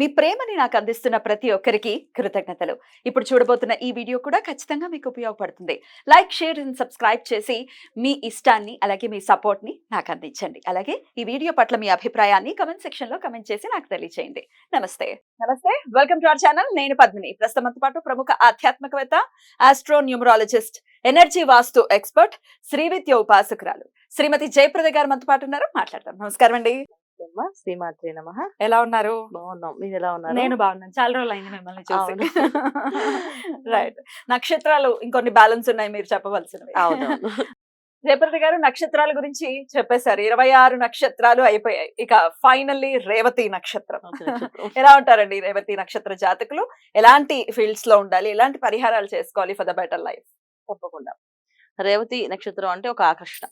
మీ ప్రేమని నాకు అందిస్తున్న ప్రతి ఒక్కరికి కృతజ్ఞతలు. ఇప్పుడు చూడబోతున్న ఈ వీడియో కూడా ఖచ్చితంగా మీకు ఉపయోగపడుతుంది. లైక్ షేర్ అండ్ సబ్స్క్రైబ్ చేసి మీ ఇష్టాన్ని అలాగే మీ సపోర్ట్ని నాకు అందించండి. అలాగే ఈ వీడియో పట్ల మీ అభిప్రాయాన్ని కమెంట్ సెక్షన్లో కమెంట్ చేసి నాకు తెలియజేయండి నమస్తే. నమస్తే. వెల్కమ్ టు అవర్ ఛానల్ నేను పద్మిని. ప్రస్తుతంతో పాటు ప్రముఖ ఆధ్యాత్మికవేత్త astro numerologist energy vastu expert Srividya ఉపాసకురాలు Shrimati Jayaprada garu మనతో పాటు ఉన్నారు. మాట్లాడతాం నమస్కారం అండి శ్రీమాత్రే నమ. ఎలా ఉన్నారు? బాగున్నాం. మీరు ఎలా ఉన్నారు? నేను బాగున్నాను. చాలా రోజులు అయింది మిమ్మల్ని చూసి. అవును. రైట్. నక్షత్రాలు ఇంకొన్ని బ్యాలెన్స్ ఉన్నాయి మీరు చెప్పవలసినవి. అవునవును. జయప్రద గారు నక్షత్రాల గురించి చెప్పేశారు. ఇరవై ఆరు నక్షత్రాలు అయిపోయాయి. ఇక ఫైనల్లీ రేవతి నక్షత్రం. ఎలా ఉంటారండి రేవతి నక్షత్ర జాతకులు? ఎలాంటి ఫీల్డ్స్లో ఉండాలి? ఎలాంటి పరిహారాలు చేసుకోవాలి ఫర్ ద బెటర్ లైఫ్? తప్పకుండా. రేవతి నక్షత్రం అంటే ఒక ఆకర్షణ.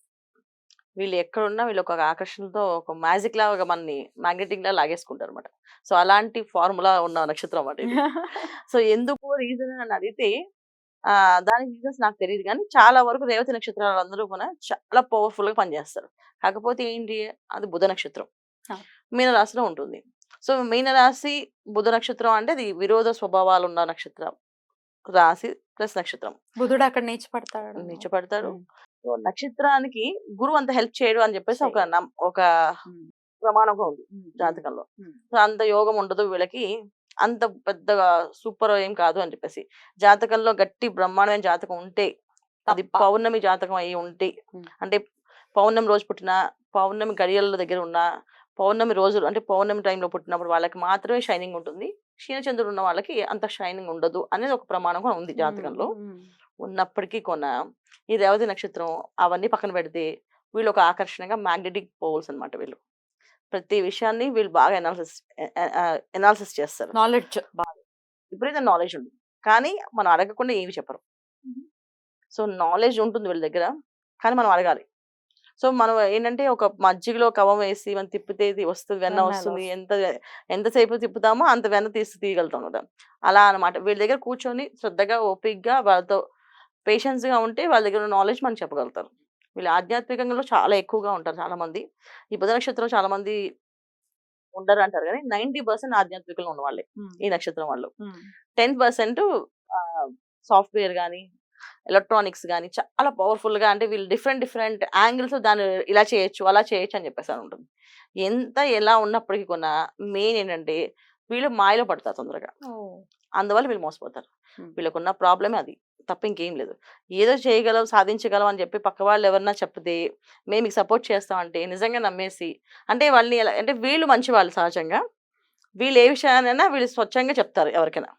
వీళ్ళు ఎక్కడున్నా వీళ్ళు ఒక ఆకర్షణతో ఒక మ్యాజిక్ లాగా మనని మ్యాగ్నెటిక్ లా లాగేసుకుంటారు అనమాట సో అలాంటి ఫార్ములా ఉన్న నక్షత్రం అన్నమాట ఇది. సో ఎందుకు రీజన్ అని అడిగితే ఆ దానికి రీజన్స్ నాకు తెలియదు కానీ చాలా వరకు రేవతి నక్షత్రాలు అందరూ కూడా చాలా పవర్ఫుల్గా పనిచేస్తారు. కాకపోతే ఏంటి? అది బుధ నక్షత్రం. ఆ. మీన రాశిలో ఉంటుంది. సో మీన రాశి బుధ నక్షత్రం అంటే అది విరోధ స్వభావాలు ఉన్న నక్షత్రం. రాశి ప్లస్ నక్షత్రం. బుధుడు అక్కడ నీచపడతాడు. సో నక్షత్రానికి గురువు అంత హెల్ప్ చేయడు అని చెప్పేసి ఒక ఒక. ప్రమాణంగా ఉంది జాతకంలో. అంత యోగం ఉండదు వీళ్ళకి. అంత పెద్దగా సూపర్ ఏం కాదు అని చెప్పేసి. జాతకంలో గట్టి బ్రహ్మాండమైన జాతకం ఉంటే అది. పౌర్ణమి జాతకం అయి ఉంటే. అంటే పౌర్ణమి రోజు పుట్టిన పౌర్ణమి గడియల దగ్గర ఉన్న పౌర్ణమి రోజులు అంటే పౌర్ణమి టైంలో పుట్టినప్పుడు వాళ్ళకి మాత్రమే షైనింగ్ ఉంటుంది. క్షీణచంద్రుడు ఉన్న వాళ్ళకి అంత షైనింగ్ ఉండదు అనేది ఒక ప్రమాణం కూడా ఉంది జాతకంలో. ఉన్నప్పటికీ కొన ఈ రేవతి నక్షత్రం అవన్నీ పక్కన పెడితే వీళ్ళు ఒక ఆకర్షణగా మ్యాగ్నెటిక్ పోల్స్ అన్నమాట వీళ్ళు. ప్రతి విషయాన్ని వీళ్ళు బాగా ఎనాలిసిస్ ఎనాలిసిస్ చేస్తారు. నాలెడ్జ్ విపరీత నాలెడ్జ్ ఉంది. కానీ మనం అడగకుండా ఏమి చెప్పరు. సో నాలెడ్జ్ ఉంటుంది వీళ్ళ దగ్గర కానీ మనం అడగాలి. సో మనం ఏంటంటే ఒక మజ్జిగలో కవం వేసి మనం తిప్పితే ఇది వస్తుంది వెన్న వస్తుంది. ఎంత ఎంతసేపు తిప్పుతామో అంత వెన్న తీసి తీయగలుగుతాం కదా అలా అన్నమాట వీళ్ళ దగ్గర కూర్చొని శ్రద్ధగా ఓపిక్గా వాళ్ళతో patience గా ఉంటే వాళ్ళ దగ్గర నాలెడ్జ్ మనకు చెప్పగలుగుతారు. వీళ్ళు ఆధ్యాత్మికంగా చాలా ఎక్కువగా ఉంటారు చాలా మంది ఈ బుధ నక్షత్రం చాలా మంది ఉండరు అంటారు కానీ నైన్టీ పర్సెంట్ ఆధ్యాత్మికంగా ఉన్న వాళ్ళే ఈ నక్షత్రం వాళ్ళు. టెన్ పర్సెంట్ సాఫ్ట్వేర్ కానీ ఎలక్ట్రానిక్స్ కానీ చాలా పవర్ఫుల్గా అంటే వీళ్ళు డిఫరెంట్ డిఫరెంట్ యాంగిల్స్ దాన్ని ఇలా చేయొచ్చు అలా చేయొచ్చు అని చెప్పేసి ఉంటుంది. ఎంత ఎలా ఉన్నప్పటికీ కొన్న మెయిన్ ఏంటంటే వీళ్ళు మాయలో పడతారు తొందరగా. అందువల్ల వీళ్ళు మోసపోతారు. వీళ్ళకున్న ప్రాబ్లమే అది. తప్ప ఇంకేం లేదు. ఏదో చేయగలం సాధించగలం అని చెప్పి పక్క వాళ్ళు ఎవరన్నా చెప్తే మేము మీకు సపోర్ట్ చేస్తామంటే నిజంగా నమ్మేసి అంటే వాళ్ళని ఎలా అంటే వీళ్ళు మంచి వాళ్ళు సహజంగా. వీళ్ళు ఏ విషయానైనా వీళ్ళు స్వచ్ఛంగా చెప్తారు ఎవరికైనా.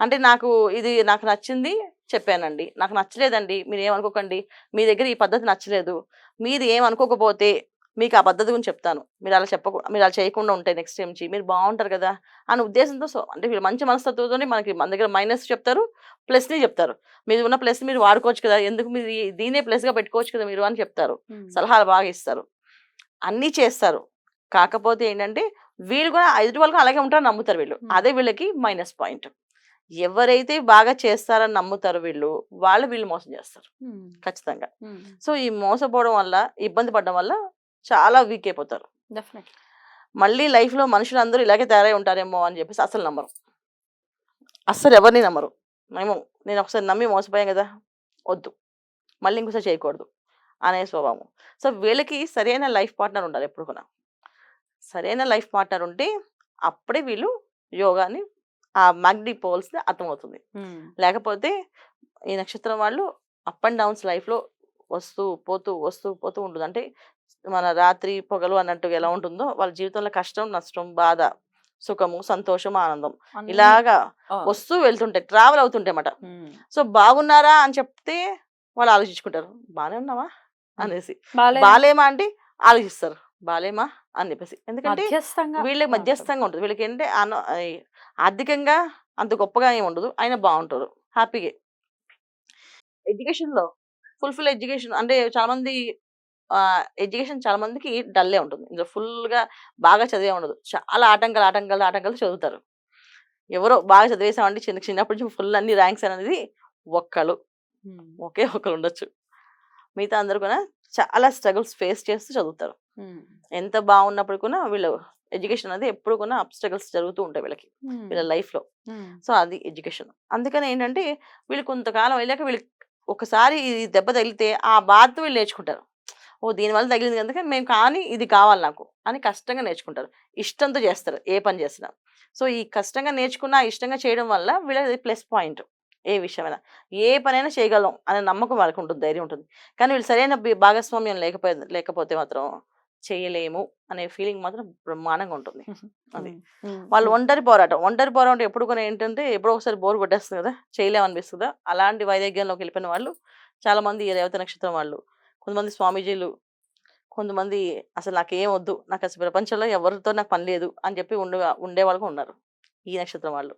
అంటే నాకు ఇది నాకు నచ్చింది చెప్పానండి. నాకు నచ్చలేదండి. మీరు ఏమనుకోకండి. మీ దగ్గర ఈ పద్ధతి నచ్చలేదు. మీరు ఏమనుకోకపోతే మీకు ఆ పద్ధతి గురించి చెప్తాను. మీరు అలా చెప్పకు మీరు అలా చేయకుండా ఉంటే నెక్స్ట్ టైం నుంచి మీరు బాగుంటారు కదా! అనే ఉద్దేశంతో సో అంటే వీళ్ళు మంచి మనస్తత్వంతో మనకి మన దగ్గర మైనస్ చెప్తారు ప్లస్ని చెప్తారు. మీరు ఉన్న ప్లస్ మీరు వాడుకోవచ్చు కదా! ఎందుకు మీరు దీన్నే ప్లస్గా పెట్టుకోవచ్చు కదా మీరు అని చెప్తారు. సలహాలు బాగా ఇస్తారు. అన్నీ చేస్తారు. కాకపోతే ఏంటంటే వీళ్ళు కూడా ఎదుటి వాళ్ళకి అలాగే ఉంటారని నమ్ముతారు వీళ్ళు. అదే వీళ్ళకి మైనస్ పాయింట్ ఎవరైతే బాగా చేస్తారని నమ్ముతారు వీళ్ళు వాళ్ళు వీళ్ళు మోసం చేస్తారు. ఖచ్చితంగా. సో ఈ మోసపోవడం వల్ల ఇబ్బంది పడడం వల్ల చాలా వీక్ అయిపోతారు. మళ్ళీ life లో మనుషులు అందరూ ఇలాగే తయారై ఉంటారేమో అని చెప్పేసి అసలు నమ్మరు. అస్సలు ఎవరిని నమ్మరు. మేము నేను ఒకసారి నమ్మి మోసపోయాం కదా వద్దు. మళ్ళీ ఇంకోసారి చేయకూడదు అనే స్వభావం. సో వీళ్ళకి సరైన లైఫ్ పార్ట్నర్ ఉండాలి ఎప్పుడు కూడా. సరైన లైఫ్ పార్ట్నర్ ఉంటే అప్పుడే వీళ్ళు యోగాని ఆ మ్యాగ్డి పోల్స్ అర్థమవుతుంది. లేకపోతే ఈ నక్షత్రం వాళ్ళు అప్ అండ్ డౌన్స్ లైఫ్లో వస్తూ పోతూ వస్తూ పోతూ ఉంటుంది? అంటే మన రాత్రి పొగలు అన్నట్టు ఎలా ఉంటుందో వాళ్ళ జీవితంలో కష్టం నష్టం బాధ సుఖము సంతోషం ఆనందం ఇలాగా వస్తూ వెళ్తుంటాయి. ట్రావెల్ అవుతుంటాయి అన్నమాట సో బాగున్నారా అని చెప్తే వాళ్ళు ఆలోచించుకుంటారు. బాగానే ఉన్నావా? అనేసి. బాలేమా? అంటే ఆలోచిస్తారు. బాలేమా? అని చెప్పేసి. ఎందుకంటే వీళ్ళకి మధ్యస్థంగా ఉంటుంది. వీళ్ళకి ఏంటంటే ఆర్థికంగా అంత గొప్పగా ఏమి ఉండదు. అయినా బాగుంటారు. హ్యాపీగా. ఎడ్యుకేషన్లో ఫుల్ఫిల్ ఎడ్యుకేషన్ అంటే చాలా మంది ఎడ్యుకేషన్ చాలా మందికి డల్లే ఉంటుంది. ఇందులో full గా బాగా చదివే ఉండదు. చాలా ఆటంకాలు ఆటంకాలు ఆటంకాలు చదువుతారు. ఎవరో బాగా చదివేసామంటే చిన్న చిన్నప్పటి నుంచి ఫుల్ అన్ని ర్యాంక్స్ అనేది ఒక్కరు ఒకే ఒకరు ఉండొచ్చు. మిగతా అందరూ కూడా చాలా స్ట్రగుల్స్ ఫేస్ చేస్తూ చదువుతారు. ఎంత బాగున్నప్పుడు కూడా వీళ్ళు ఎడ్యుకేషన్ అనేది ఎప్పుడు కూడా అబ్స్టకల్స్ జరుగుతూ ఉంటాయి వీళ్ళకి వీళ్ళ లైఫ్లో సో అది ఎడ్యుకేషన్. అందుకని ఏంటంటే వీళ్ళు కొంతకాలం వెళ్ళాక వీళ్ళు ఒకసారి ఇది దెబ్బ తగిలితే ఆ బాధ వీళ్ళు నేర్చుకుంటారు. ఓ దీనివల్ల తగిలింది కనుక మేము కానీ ఇది కావాలి నాకు అని కష్టంగా నేర్చుకుంటారు. ఇష్టంతో చేస్తారు ఏ పని చేసినా. సో ఈ కష్టంగా నేర్చుకున్న ఇష్టంగా చేయడం వల్ల వీళ్ళది ప్లస్ పాయింట్ ఏ విషయమైనా. ఏ పనైనా చేయగలం అనే నమ్మకం వాళ్ళకి ఉంటుంది ధైర్యం ఉంటుంది. కానీ వీళ్ళు సరైన భాగస్వామ్యం లేకపోతే లేకపోతే మాత్రం చేయలేము అనే ఫీలింగ్ మాత్రం బ్రహ్మాండంగా ఉంటుంది. అది. వాళ్ళు ఒంటరి పోరాటం ఒంటరి పోరాటం ఎప్పుడు కూడా ఏంటంటే ఎప్పుడో ఒకసారి బోర్ కొట్టేస్తుంది కదా చేయలేము అనిపిస్తుందా అలాంటి వైదగ్యంలోకి వెళ్ళిపోయిన వాళ్ళు చాలా మంది రేవతి నక్షత్రం వాళ్ళు కొంతమంది స్వామీజీలు కొంతమంది అసలు నాకేం వద్దు నాకు అసలు ప్రపంచంలో ఎవరితో నాకు పని లేదు అని చెప్పి ఉండే ఉండే వాళ్ళు ఉన్నారు ఈ నక్షత్రం వాళ్ళు.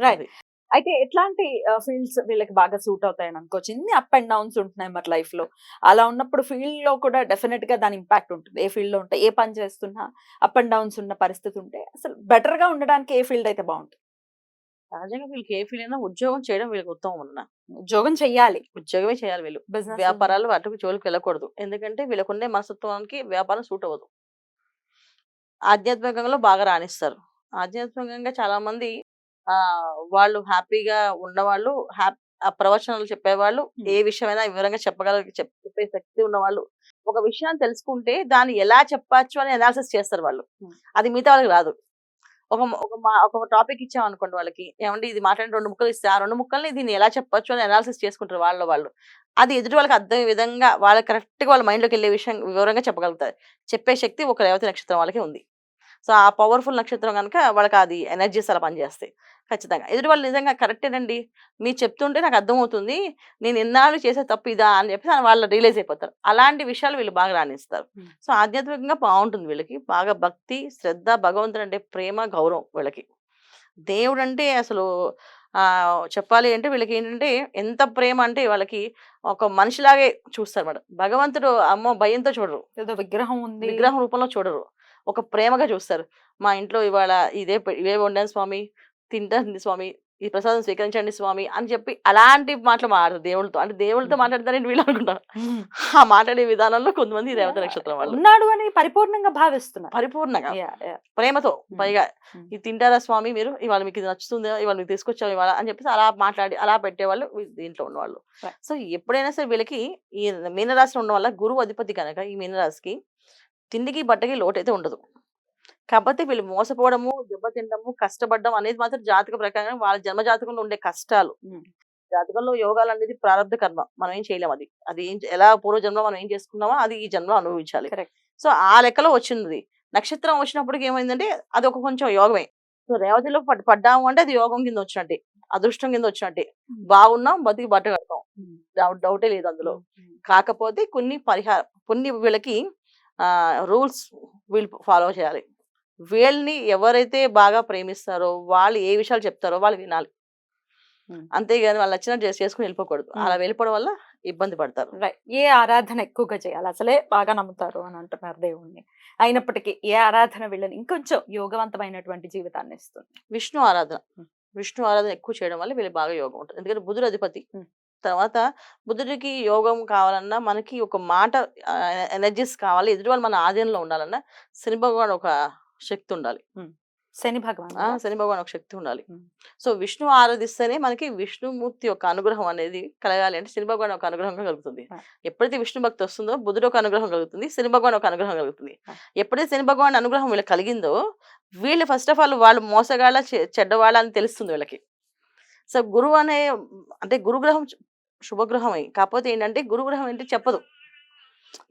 రైట్. అయితే ఎట్లాంటి ఫీల్డ్స్ వీళ్ళకి బాగా సూట్ అవుతాయని అనుకోవచ్చు ఇన్ని అప్ అండ్ డౌన్స్ ఉంటున్నాయి మరి లైఫ్లో అలా ఉన్నప్పుడు ఫీల్డ్లో కూడా డెఫినెట్గా దాని ఇంపాక్ట్ ఉంటుంది. ఏ ఫీల్డ్లో ఉంటే ఏ పని చేస్తున్నా అప్ అండ్ డౌన్స్ ఉన్న పరిస్థితి ఉంటే అసలు బెటర్గా ఉండడానికి ఏ ఫీల్డ్ అయితే బాగుంటుంది? సహజంగా వీళ్ళకి ఏ ఫీల్ అయినా ఉద్యోగం చేయడం వీళ్ళకి ఉత్తమం అన్న. ఉద్యోగం చెయ్యాలి. ఉద్యోగమే చేయాలి వీళ్ళు. బిజినెస్ వ్యాపారాలు అటుకు జోలికి వెళ్ళకూడదు. ఎందుకంటే వీళ్ళకుండే మనస్తత్వానికి వ్యాపారం సూట్ అవ్వదు. ఆధ్యాత్మికంలో బాగా రాణిస్తారు. ఆధ్యాత్మికంగా చాలా మంది వాళ్ళు హ్యాపీగా ఉన్నవాళ్ళు హ్యాపీ ఆ ప్రవచనాలు చెప్పేవాళ్ళు. ఏ విషయమైనా వివరంగా చెప్పగల చెప్- చెప్పే శక్తి ఉన్నవాళ్ళు. ఒక విషయాన్ని తెలుసుకుంటే దాన్ని ఎలా చెప్పచ్చు అని అనాలిసిస్ చేస్తారు వాళ్ళు. అది మిగతా వాళ్ళకి రాదు. ఒక ఒక మా- ఒక టాపిక్ ఇచ్చాం అనుకోండి వాళ్ళకి ఏమంటే ఇది మాట్లాడిన రెండు ముక్కలు ఇస్తే ఆ రెండు ముక్కల్ని దీన్ని ఎలా చెప్పొచ్చు అని అనాలిసిస్ చేసుకుంటారు వాళ్ళ వాళ్ళు. అది ఎదుటి వాళ్ళకి అర్థమయ్యే విధంగా వాళ్ళ కరెక్ట్గా వాళ్ళ మైండ్లోకి వెళ్ళే విషయం వివరంగా చెప్పగలుగుతారు. చెప్పే శక్తి ఒక రేవతి నక్షత్రం వాళ్ళకి ఉంది. సో ఆ పవర్ఫుల్ నక్షత్రం కనుక వాళ్ళకి అది ఎనర్జీస్ అలా పనిచేస్తాయి. ఖచ్చితంగా. ఎదుటి వాళ్ళు నిజంగా కరెక్టేనండి. మీరు చెప్తుంటే నాకు అర్థమవుతుంది. నేను ఎన్నాళ్ళు చేసే తప్పు ఇదా అని చెప్పి వాళ్ళు రియలైజ్ అయిపోతారు. అలాంటి విషయాలు వీళ్ళు బాగా రాణిస్తారు. సో ఆధ్యాత్మికంగా బాగుంటుంది వీళ్ళకి. బాగా భక్తి శ్రద్ధ భగవంతుడు అంటే ప్రేమ గౌరవం వీళ్ళకి. దేవుడు అంటే అసలు చెప్పాలి అంటే వీళ్ళకి ఏంటంటే ఎంత ప్రేమ అంటే వాళ్ళకి ఒక మనిషిలాగే చూస్తారు మేడం భగవంతుడు అమ్మో భయంతో చూడరు. ఏదో విగ్రహం ఉంది. విగ్రహం రూపంలో చూడరు. ఒక ప్రేమగా చూస్తారు మా ఇంట్లో ఇవాళ ఇదే ఇవే వండాను స్వామి తింటాను స్వామి ఈ ప్రసాదం స్వీకరించండి స్వామి అని చెప్పి అలాంటి మాటలు మాట్లాడరు దేవుళ్ళతో అంటే దేవుళ్ళతో. మాట్లాడతారని వీళ్ళు అనుకుంటారు. ఆ మాట్లాడే విధానంలో కొంతమంది రేవత నక్షత్రం వాళ్ళు ఉన్నాడు అని పరిపూర్ణంగా భావిస్తున్నారు పరిపూర్ణంగా. ప్రేమతో. పైగా. ఇది తింటారా స్వామి మీరు ఇవాళ మీకు ఇది నచ్చుతుందా ఇవాళ మీకు తీసుకొచ్చాం ఇవాళ అని చెప్పేసి అలా మాట్లాడి అలా పెట్టేవాళ్ళు దీంట్లో ఉన్నవాళ్ళు. సో ఎప్పుడైనా సరే వీళ్ళకి ఈ మీనరాశి ఉండడం వల్ల గురువు అధిపతి కనుక ఈ మీనరాశికి తిండికి బట్టకి లోటైతే ఉండదు. కాకపోతే వీళ్ళు మోసపోవడము దెబ్బతిండము కష్టపడడం అనేది మాత్రం జాతక ప్రకారం వాళ్ళ జన్మ జాతకంలో ఉండే కష్టాలు. జాతకంలో యోగాలు అనేది ప్రారంభ కర్మ. మనం ఏం చేయలేం అది. అది ఏం ఎలా పూర్వ జన్మ మనం ఏం చేసుకున్నామో అది ఈ జన్మలో అనుభవించాలి. సో ఆ లెక్కలో వచ్చింది. నక్షత్రం వచ్చినప్పటికి ఏమైందంటే అది ఒక కొంచెం యోగమే. సో రేవతిలో పడ్- పడ్డాము అంటే అది యోగం కింద వచ్చినట్టే. అదృష్టం కింద వచ్చినట్టే. బాగున్నాం బతికి బట్ట కడతాం. డౌట్ డౌటే లేదు అందులో. కాకపోతే కొన్ని పరిహారం కొన్ని వీళ్ళకి రూల్స్ వీళ్ళు ఫాలో చేయాలి వీళ్ళని ఎవరైతే బాగా ప్రేమిస్తారో వాళ్ళు ఏ విషయాలు చెప్తారో వాళ్ళు వినాలి. అంతేగాని వాళ్ళు నచ్చినట్టు చేసి చేసుకుని వెళ్ళిపోకూడదు. అలా వెళ్ళిపోవడం వల్ల ఇబ్బంది పడతారు. ఏ ఆరాధన ఎక్కువగా చేయాలి అసలే బాగా నమ్ముతారు అని అంటున్నారు దేవుణ్ణి అయినప్పటికీ ఏ ఆరాధన వీళ్ళని ఇంకొంచెం యోగవంతమైనటువంటి జీవితాన్ని ఇస్తుంది విష్ణు ఆరాధన. విష్ణు ఆరాధన ఎక్కువ చేయడం వల్ల వీళ్ళకి బాగా యోగం ఉంటుంది ఎందుకంటే బుధుడు అధిపతి. తర్వాత బుధుడికి యోగం కావాలన్నా మనకి ఒక మాట ఎనర్జీస్ కావాలి. ఎదుటి వాళ్ళు మన ఆధీనంలో ఉండాలన్నా శని భగవాన్ ఒక శక్తి ఉండాలి. శని భగవాన్ శని భగవాన్ ఒక శక్తి ఉండాలి. సో విష్ణు ఆరాధిస్తేనే మనకి విష్ణుమూర్తి యొక్క అనుగ్రహం అనేది కలగాలి అంటే శని భగవాన్ ఒక అనుగ్రహంగా కలుగుతుంది. ఎప్పుడైతే విష్ణు భక్తి వస్తుందో బుధుడు ఒక అనుగ్రహం కలుగుతుంది శని భగవాన్ ఒక అనుగ్రహం కలుగుతుంది. ఎప్పుడైతే శని భగవాన్ అనుగ్రహం వీళ్ళకి కలిగిందో వీళ్ళు ఫస్ట్ ఆఫ్ ఆల్ వాళ్ళు మోసగాళ్ళ చెడ్డవాళ్ళ అని తెలుస్తుంది వీళ్ళకి. సో గురువు అనే అంటే గురుగ్రహం శుభగ్రహమే కాకపోతే ఏంటంటే గురుగ్రహం ఏంటి చెప్పదు.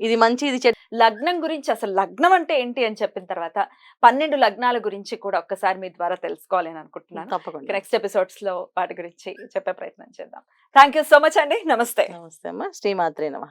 ఇది మంచి ఇది లగ్నం గురించి అసలు లగ్నం అంటే ఏంటి అని చెప్పిన తర్వాత పన్నెండు లగ్నాల గురించి కూడా ఒక్కసారి మీ ద్వారా తెలుసుకోవాలి అని అనుకుంటున్నాను. తప్పకుండా. నెక్స్ట్ ఎపిసోడ్స్లో వాటి గురించి చెప్పే ప్రయత్నం చేద్దాం. థ్యాంక్ యూ సో మచ్ అండి. నమస్తే. నమస్తే అమ్మ. శ్రీమాత్రే నమ.